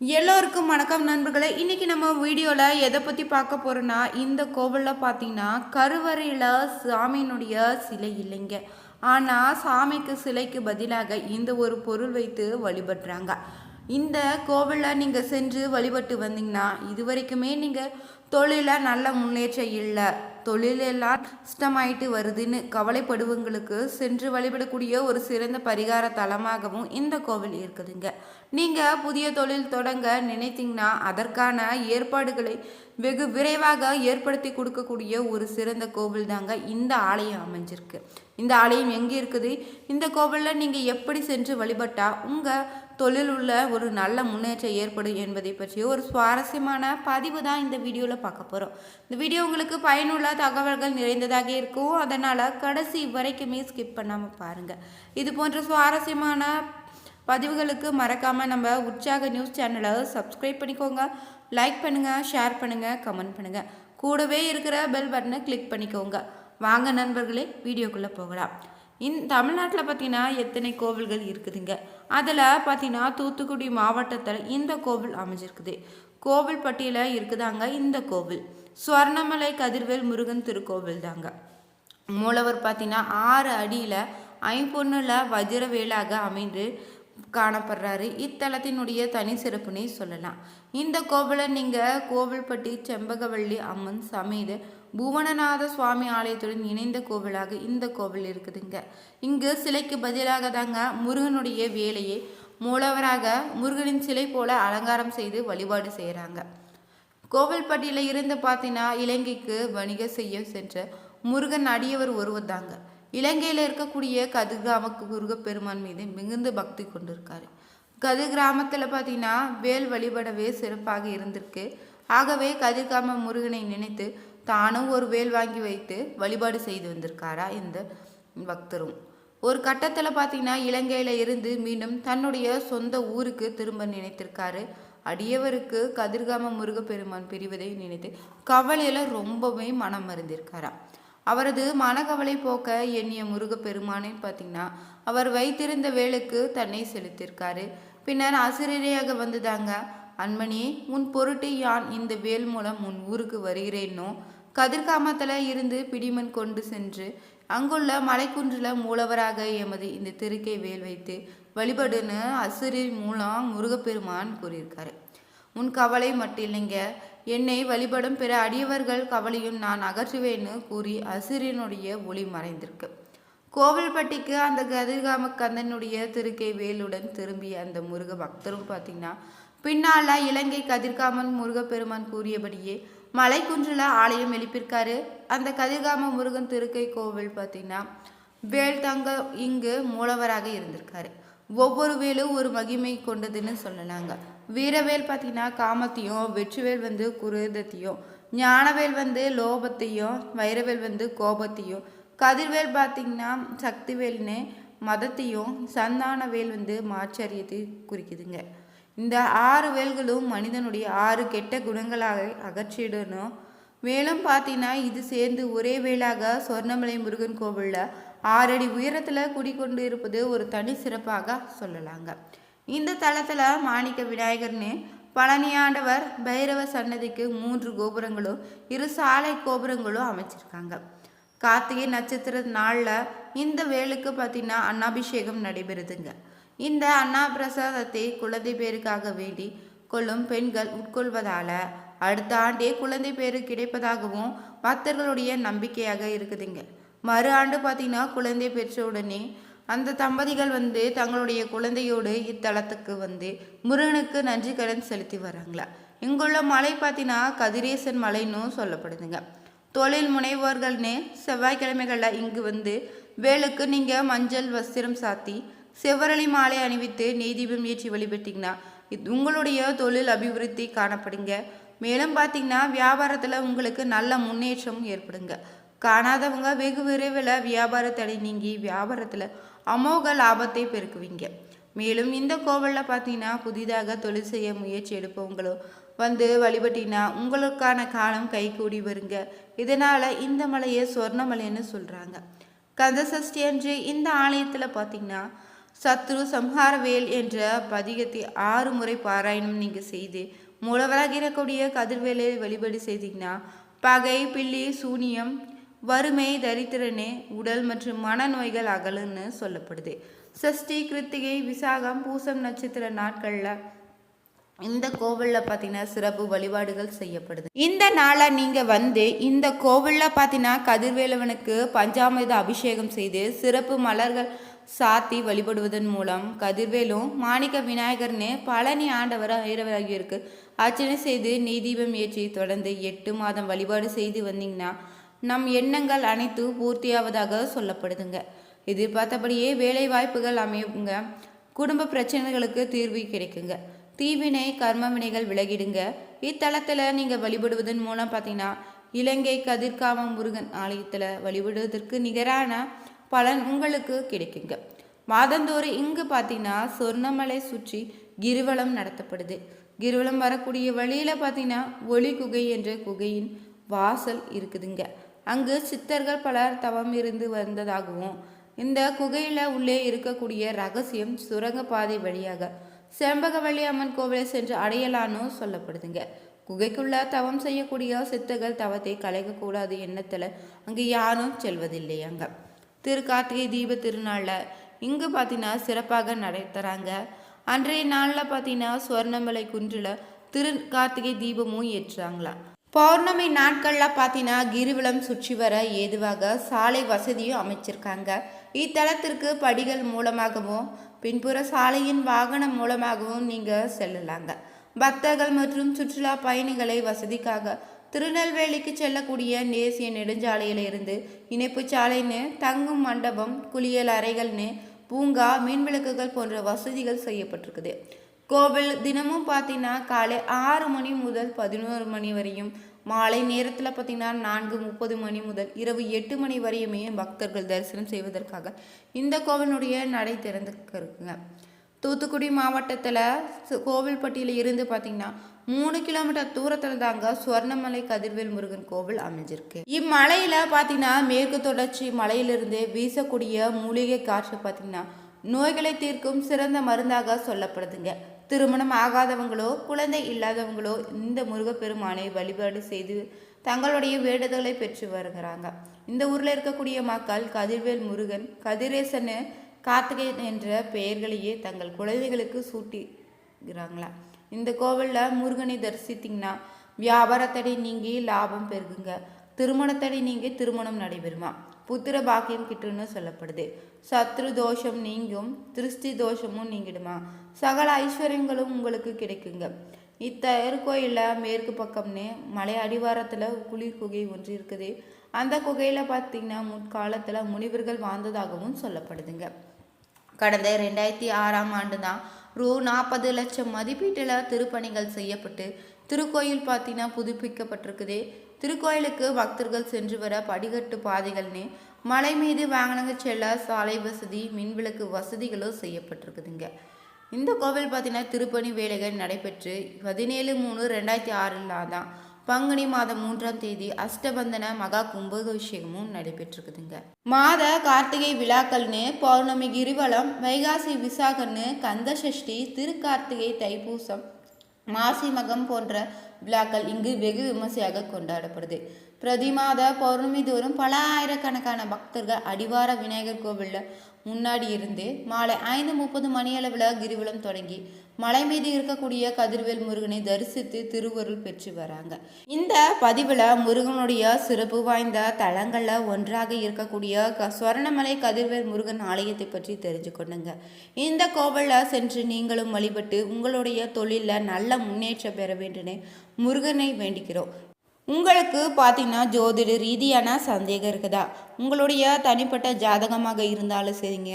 எல்லோருக்கும் வணக்கம் நண்பர்களே. இன்றைக்கி நம்ம வீடியோவில் எதை பற்றி பார்க்க போகிறோன்னா இந்த கோவிலில் பார்த்தீங்கன்னா கருவறையில் சாமியினுடைய சிலை இல்லைங்க. ஆனால் சாமிக்கு சிலைக்கு பதிலாக இந்த ஒரு பொருள் வைத்து வழிபடுறாங்க. இந்த கோவிலில் நீங்கள் சென்று வழிபட்டு வந்தீங்கன்னா இது வரைக்குமே நீங்கள் தொழிலில் நல்ல முன்னேற்றம் இல்லை. தொழிலெல்லாம் நஷ்டமாயிட்டு வருதுன்னு கவலைப்படுவங்களுக்கு சென்று வழிபடக்கூடிய ஒரு சிறந்த பரிகார தலமாகவும் இந்த கோவில் இருக்குதுங்க. நீங்கள் புதிய தொழில் தொடங்க நினைத்தீங்கன்னா அதற்கான ஏற்பாடுகளை வெகு விரைவாக ஏற்படுத்தி கொடுக்கக்கூடிய ஒரு சிறந்த கோவில் தாங்க இந்த ஆலயம் அமைஞ்சிருக்கு. இந்த ஆலயம் எங்கே இருக்குது? இந்த கோவிலில் நீங்கள் எப்படி சென்று வழிபட்டால் உங்கள் தொழில் உள்ள ஒரு நல்ல முன்னேற்றம் ஏற்படும் என்பதை பற்றிய ஒரு சுவாரஸ்யமான பதிவு தான் இந்த வீடியோவில் பார்க்க போகிறோம் இந்த வீடியோ உங்களுக்கு பயனுள்ள தகவல்கள் நிறைந்ததாக இருக்கும். அதனால் கடைசி வரைக்குமே ஸ்கிப் பண்ணாமல் பாருங்கள் இது போன்ற சுவாரஸ்யமான பதிவுகளுக்கு மறக்காமல் நம்ம உற்சாக நியூஸ் சேனலை சப்ஸ்கிரைப் பண்ணிக்கோங்க. லைக் பண்ணுங்கள் ஷேர் பண்ணுங்கள் கமெண்ட் பண்ணுங்கள் கூடவே இருக்கிற பெல் பட்டனை கிளிக் பண்ணிக்கோங்க. வாங்க நண்பர்களே வீடியோக்குள்ளே போகலாம். இந் தமிழ்நாட்டில் பார்த்தீங்கன்னா எத்தனை கோவில்கள் இருக்குதுங்க? அதில் பார்த்தீங்கன்னா தூத்துக்குடி மாவட்டத்தில் இந்த கோவில் அமைஞ்சிருக்குது. கோவில் பட்டியலில் இருக்குதாங்க இந்த கோவில். சுவர்ணமலை கதிர்வேல் முருகன் திருக்கோவில் தாங்க மூலவர் பார்த்தீங்கன்னா ஆறு அடியில் ஐம்பொன்னில் வஜ்ரவேலாக அமைந்து காணப்படுறாரு. இத்தலத்தினுடைய தனி சிறப்புனே சொல்லலாம். இந்த கோவிலை நீங்கள் கோவில்பட்டி செம்பகவள்ளி அம்மன் சமேத புவனநாத சுவாமி ஆலயத்துடன் இணைந்த கோவிலாக இந்த கோவில் இருக்குதுங்க. இங்கு சிலைக்கு பதிலாக தாங்க முருகனுடைய வேலையை மூலவராக முருகனின் சிலை போல அலங்காரம் செய்து வழிபாடு செய்கிறாங்க கோவில்பட்டியில் இருந்து பார்த்தீங்கன்னா இலங்கைக்கு வணிக செய்ய சென்ற முருகன் அடியவர் ஒருவர் தாங்க இலங்கையில் இருக்கக்கூடிய கதிர்கிராமக்கு முருகப்பெருமான் மீது மிகுந்த பக்தி கொண்டிருக்காரு. கதிர் கிராமத்தில் பார்த்தீங்கன்னா வேல் வழிபடவே சிறப்பாக இருந்திருக்கு. ஆகவே கதிர்காம முருகனை நினைத்து தானும் ஒரு வேல் வாங்கி வைத்து வழிபாடு செய்து வந்திருக்காரா இந்த பக்தரும். ஒரு கட்டத்தில் பார்த்தீங்கன்னா இலங்கையில் இருந்து மீண்டும் தன்னுடைய சொந்த ஊருக்கு திரும்ப நினைத்திருக்காரு. அடியவருக்கு கதிர்காம முருகப்பெருமான் பிரிவதை நினைத்து கவலையில் ரொம்பவே மனம் மருந்திருக்காரா அவரது மனக்கவலை போக்க எண்ணிய முருகப்பெருமானேன்னு பார்த்தீங்கன்னா அவர் வைத்திருந்த வேலுக்கு தன்னை செலுத்தியிருக்காரு பின்னர் அசிரியரையாக வந்துதாங்க அன்மணி உன் பொருட்டு யான் இந்த வேல் மூலம் உன் ஊருக்கு வருகிறேன்னோ? கதிர்காமத்தில் இருந்து பிடிமன் கொண்டு சென்று அங்குள்ள மலைக்குன்றில் மூலவராக எமது இந்த திருக்கை வேல் வைத்து வழிபடுன்னு அசுரின் மூலம் முருகப்பெருமான் கூறியிருக்காரு. உன் கவலை மட்டும் இல்லைங்க என்னை வழிபடும் பிற அடியவர்கள் கவலையும் நான் அகற்றுவேன்னு கூறி அசுரனுடைய ஒளி மறைந்திருக்கு. கோவில்பட்டிக்கு அந்த கதிர்காம கந்தனுடைய திருக்கை வேலுடன் திரும்பிய அந்த முருக பக்தரும் பார்த்தீங்கன்னா பின்னால இலங்கை கதிர்காமன் முருகப்பெருமான் கூறியபடியே மலைக்குன்றில் ஆலயம் எழுப்பியிருக்காரு. அந்த கதிர்காம முருகன் திருக்கை கோவில் பார்த்தீங்கன்னா வேல் தங்க இங்கு மூலவராக இருந்திருக்காரு. ஒவ்வொரு வேலும் ஒரு மகிமை கொண்டதுன்னு சொல்லலாங்க. வீரவேல் பார்த்தீங்கன்னா காமத்தையும் வெற்றிவேல் வந்து குருதத்தையும் ஞானவேல் வந்து லோபத்தையும் வைரவேல் வந்து கோபத்தையும் கதிர்வேல் பார்த்தீங்கன்னா சக்திவேல்னு மதத்தையும் சந்தானவேல் வந்து மாச்சரியத்தை குறிக்குதுங்க. இந்த ஆறு வேல்களும் மனிதனுடைய ஆறு கெட்ட குணங்களாக அகற்றிடணும். மேலும் பார்த்தீங்கன்னா இது சேர்ந்து ஒரே வேளாக சொர்ணமலை முருகன் கோவிலில் ஆறடி உயரத்தில் குடிக்கொண்டு இருப்பது ஒரு தனி சிறப்பாக சொல்லலாங்க. இந்த தளத்தில் மாணிக்க விநாயகர்னு பழனியாண்டவர் பைரவ சன்னதிக்கு மூன்று கோபுரங்களும் இரு சாலை கோபுரங்களும் அமைச்சிருக்காங்க. கார்த்திகை நட்சத்திர நாளில் இந்த வேலுக்கு பார்த்தீங்கன்னா அன்னாபிஷேகம் நடைபெறுதுங்க. இந்த அன்னா பிரசாதத்தை குழந்தை பேருக்காக வேண்டி கொள்ளும் பெண்கள் உட்கொள்வதால் அடுத்த ஆண்டே குழந்தை பேரு கிடைப்பதாகவும் பக்தர்களுடைய நம்பிக்கையாக இருக்குதுங்க. மறு ஆண்டு பார்த்தீங்கன்னா குழந்தை பெற்ற உடனே அந்த தம்பதிகள் வந்து தங்களுடைய குழந்தையோடு இத்தலத்துக்கு வந்து முருகனுக்கு நன்றி கடன் செலுத்தி வராங்களா? இங்குள்ள மலை பார்த்தீங்கன்னா கதிரேசன் மலைன்னு சொல்லப்படுதுங்க. தொழில் முனைவோர்கள்னு செவ்வாய்க்கிழமைகளில் இங்கு வந்து வேலுக்கு நீங்கள் மஞ்சள் வஸ்திரம் சாத்தி செவ்வரளி மாலை அணிவித்து நெய்தீபம் ஏற்றி வழிபட்டிங்கன்னா உங்களுடைய தொழில் அபிவிருத்தி காணப்படுங்க. மேலும் பார்த்திங்கன்னா வியாபாரத்தில் உங்களுக்கு நல்ல முன்னேற்றம் ஏற்படுங்க. காணாதவங்க வெகு விரைவில் வியாபாரத்தடை நீங்கி வியாபாரத்தில் அமோக லாபத்தை பெருக்குவீங்க. மேலும் இந்த கோவிலில் பார்த்தீங்கன்னா புதிதாக தொழில் செய்ய முயற்சி எடுப்பவங்களும் வந்து வழிபட்டினா உங்களுக்கான காலம் கைகூடி வருங்க. இதனால் இந்த மலையை சொர்ணமலைன்னு சொல்கிறாங்க கந்த சஷ்டி அன்று இந்த ஆலயத்தில் பார்த்தீங்கன்னா சத்ரு சம்ஹாரவேல் என்ற பதிகத்தை ஆறு முறை பாராயணம் நீங்கள் செய்து மூலவராக இருக்கக்கூடிய கதிர்வேலை வழிபாடு செய்தீங்கன்னா பகை பில்லி சூனியம் வறுமை தரித்திரனே உடல் மற்றும் மனநோய்கள் அகலுன்னு சொல்லப்படுது. சஷ்டி கிருத்திகை விசாகம் பூசம் நட்சத்திர நாட்களில் இந்த கோவிலில் பார்த்தீங்கன்னா சிறப்பு வழிபாடுகள் செய்யப்படுது. இந்த நாளை நீங்கள் வந்து இந்த கோவிலில் பார்த்தீங்கன்னா கதிர்வேலவனுக்கு பஞ்சாமிர்த அபிஷேகம் செய்து சிறப்பு மலர்கள் சாத்தி வழிபடுவதன் மூலம் கதிர்வேலும் மாணிக்க விநாயகர்னு பழனி ஆண்டவர் ஐரவராகியோருக்கு அர்ச்சனை செய்து நெய் தீபம் ஏற்றி தொடர்ந்து எட்டு மாதம் வழிபாடு செய்து வந்தீங்கன்னா நம் எண்ணங்கள் அனைத்து பூர்த்தியாவதாக சொல்லப்படுதுங்க. எதிர்பார்த்தபடியே வேலை வாய்ப்புகள் அமையுங்க. குடும்ப பிரச்சனைகளுக்கு தீர்வு கிடைக்குங்க. தீவினை கர்ம வினைகள் விலகிடுங்க. இத்தலத்தில் நீங்கள் வழிபடுவதன் மூலம் பார்த்தீங்கன்னா இலங்கை கதிர்காம முருகன் ஆலயத்தில் வழிபடுவதற்கு நிகரான பலன் உங்களுக்கு கிடைக்குங்க. மாதந்தோறும் இங்கு பார்த்தீங்கன்னா சொர்ணமலை சுற்றி கிரிவலம் நடத்தப்படுது. கிரிவலம் வரக்கூடிய வழியில் பார்த்தீங்கன்னா ஒளி குகை என்ற குகையின் வாசல் இருக்குதுங்க. அங்கு சித்தர்கள் பலர் தவம் இருந்து வந்ததாகவும் இந்த குகையில் உள்ளே இருக்கக்கூடிய ரகசியம் சுரங்கப்பாதை வழியாக செம்பகவள்ளி அம்மன் கோவிலை சென்று அடையலான்னு சொல்லப்படுதுங்க. குகைக்குள்ள தவம் செய்யக்கூடிய சித்தர்கள் தவத்தை கலைக்கக்கூடாது எண்ணத்தில் அங்கே யாரும் செல்வதில்லை அங்கே திருக்கார்த்திகை தீப திருநாளில் இங்கே பார்த்தீங்கன்னா சிறப்பாக நடத்துகிறாங்க அன்றைய நாளில் பார்த்தீங்கன்னா சுவர்ணமலை குன்றில் திரு கார்த்திகை தீபமும் ஏற்றுறாங்களாம். பௌர்ணமி நாட்களில் பார்த்தீங்கன்னா கிரிவலம் சுற்றி வர ஏதுவாக சாலை வசதியும் அமைச்சிருக்காங்க. இத்தலத்திற்கு படிகள் மூலமாகவும் பின்புற சாலையின் வாகனம் மூலமாகவும் நீங்கள் செல்லலாங்க. பக்தர்கள் மற்றும் சுற்றுலா பயணிகளை வசதிக்காக திருநெல்வேலிக்கு செல்லக்கூடிய தேசிய நெடுஞ்சாலையிலிருந்து இணைப்பு சாலைன்னு தங்கும் மண்டபம் குளியல் அறைகள்னு பூங்கா மீன் விளக்குகள் போன்ற வசதிகள் செய்யப்பட்டிருக்குது. கோவில் தினமும் பார்த்தீங்கன்னா காலை ஆறு மணி முதல் பதினோரு மணி வரையும் மாலை நேரத்தில் பார்த்தீங்கன்னா நான்கு முப்பது மணி முதல் இரவு எட்டு மணி வரையுமே பக்தர்கள் தரிசனம் செய்வதற்காக இந்த கோவிலுடைய நடை திறந்து இருக்குங்க தூத்துக்குடி மாவட்டத்தில் கோவில்பட்டியில் இருந்து பார்த்தீங்கன்னா மூணு கிலோமீட்டர் தூரத்தில் தாங்க சுவர்ணமலை கதிர்வேல் முருகன் கோவில் அமைஞ்சிருக்கு. இம்மலையில் பார்த்தீங்கன்னா மேற்கு தொடர்ச்சி மலையிலிருந்து வீசக்கூடிய மூலிகை காற்று பார்த்தீங்கன்னா நோய்களை தீர்க்கும் சிறந்த மருந்தாக சொல்லப்படுதுங்க. திருமணம் ஆகாதவங்களோ குழந்தை இல்லாதவங்களோ இந்த முருகப்பெருமானை வழிபாடு செய்து தங்களுடைய வேண்டுதலை பெற்று வருகிறாங்க. இந்த ஊரில் இருக்கக்கூடிய மக்கள் கதிர்வேல் முருகன் கதிரேசன் கார்த்திகேயன் என்ற பெயர்களையே தங்கள் குழந்தைகளுக்கு சூட்டிக்கிறாங்களா இந்த கோவிலில் முருகனை தரிசித்திங்கன்னா வியாபாரத்தடை நீங்கி லாபம் பெருகுங்க. திருமணத்தடை நீங்கி திருமணம் நடைபெறுமா? புத்திர பாக்கியம் கிட்டுன்னு சொல்லப்படுது. சத்ரு தோஷம் நீங்கும் திருஷ்டி தோஷமும் நீங்கிடுமா? சகல ஐஸ்வர்யங்களும் உங்களுக்கு கிடைக்குங்க. இத்தேர்கோயிலில் மேற்கு பக்கம்னு மலை அடிவாரத்தில் குளிர் குகை ஒன்று இருக்குது. அந்த குகையில் பார்த்தீங்கன்னா முற்காலத்தில் முனிவர்கள் வாழ்ந்ததாகவும் சொல்லப்படுதுங்க. கடந்த ரெண்டாயிரத்தி ஆறாம் ஆண்டு தான் ரூ. நாற்பது லட்சம் மதிப்பீட்டில் திருப்பணிகள் செய்யப்பட்டு திருக்கோயில் பார்த்தீங்கன்னா புதுப்பிக்கப்பட்டிருக்குது. திருக்கோயிலுக்கு பக்தர்கள் சென்று வர படிக்கட்டு பாதைகள்னு மலை மீது வாகனங்கள் செல்ல சாலை வசதி மின்விளக்கு வசதிகளும் செய்யப்பட்டிருக்குதுங்க. இந்த கோவில் பார்த்தீங்கன்னா திருப்பணி வேலைகள் நடைபெற்று பதினேழு மூணு ரெண்டாயிரத்தி ஆறில் தான் பங்குனி மாதம் மூன்றாம் தேதி அஷ்டபந்தன மகா கும்பாபிஷேகமும் நடைபெற்றிருக்குதுங்க. மாத கார்த்திகை விழாக்கள்னு பௌர்ணமி கிரிவலம் வைகாசி விசாகன்னு கந்த சஷ்டி திருக்கார்த்திகை தைப்பூசம் மாசி மகம் போன்ற விழாக்கள் இங்கு வெகு விமர்சையாக கொண்டாடப்படுது. பிரதி மாத பௌர்ணமி தோறும் பல ஆயிரக்கணக்கான பக்தர்கள் அடிவார விநாயகர் கோவிலில் முன்னாடி இருந்து மாலை ஐந்து முப்பது மணியளவில் கிரிவலம் தொடங்கி மலை மீது இருக்கக்கூடிய கதிர்வேல் முருகனை தரிசித்து திருவருள் பெற்று வராங்க. இந்த பதிவில் முருகனுடைய சிறப்பு வாய்ந்த தலங்களில் ஒன்றாக இருக்கக்கூடிய க ஸ்வர்ணமலை கதிர்வேல் முருகன் ஆலயத்தை பற்றி தெரிஞ்சு கொண்டுங்க. இந்த கோவிலில் சென்று நீங்களும் வழிபட்டு உங்களுடைய தொழிலில் நல்ல முன்னேற்றம் பெற வேண்டுன்னு முருகனை வேண்டிக்கிறோம். உங்களுக்கு பார்த்தீங்கன்னா ஜோதிட ரீதியான சந்தேகம் இருக்குதா? உங்களுடைய தனிப்பட்ட ஜாதகமாக இருந்தாலும் சரிங்க.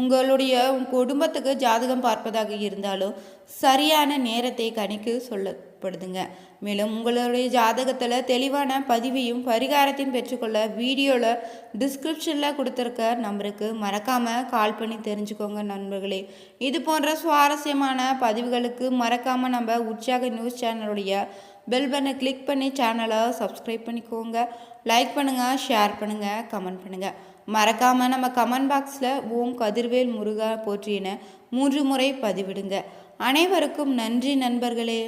உங்களுடைய குடும்பத்துக்கு ஜாதகம் பார்ப்பதாக இருந்தாலும் சரியான நேரத்தை கணிக்கு சொல்லப்படுதுங்க. மேலும் உங்களுடைய ஜாதகத்தில் தெளிவான பதிவையும் பரிகாரத்தையும் பெற்றுக்கொள்ள வீடியோவில் டிஸ்கிரிப்ஷனில் கொடுத்துருக்க நம்பருக்கு மறக்காமல் கால் பண்ணி தெரிஞ்சுக்கோங்க நண்பர்களே. இது போன்ற சுவாரஸ்யமான பதிவுகளுக்கு மறக்காமல் நம்ம உற்சாக நியூஸ் சேனலுடைய பெல் பட்டனை கிளிக் பண்ணி சேனலை சப்ஸ்கிரைப் பண்ணிக்கோங்க. லைக் பண்ணுங்கள் ஷேர் பண்ணுங்கள் கமெண்ட் பண்ணுங்கள் மறக்காமல் நம்ம கமெண்ட் பாக்ஸில் ஓம் கதிர்வேல் முருகா போற்றின மூன்று முறை பதிவிடுங்க. அனைவருக்கும் நன்றி நண்பர்களே.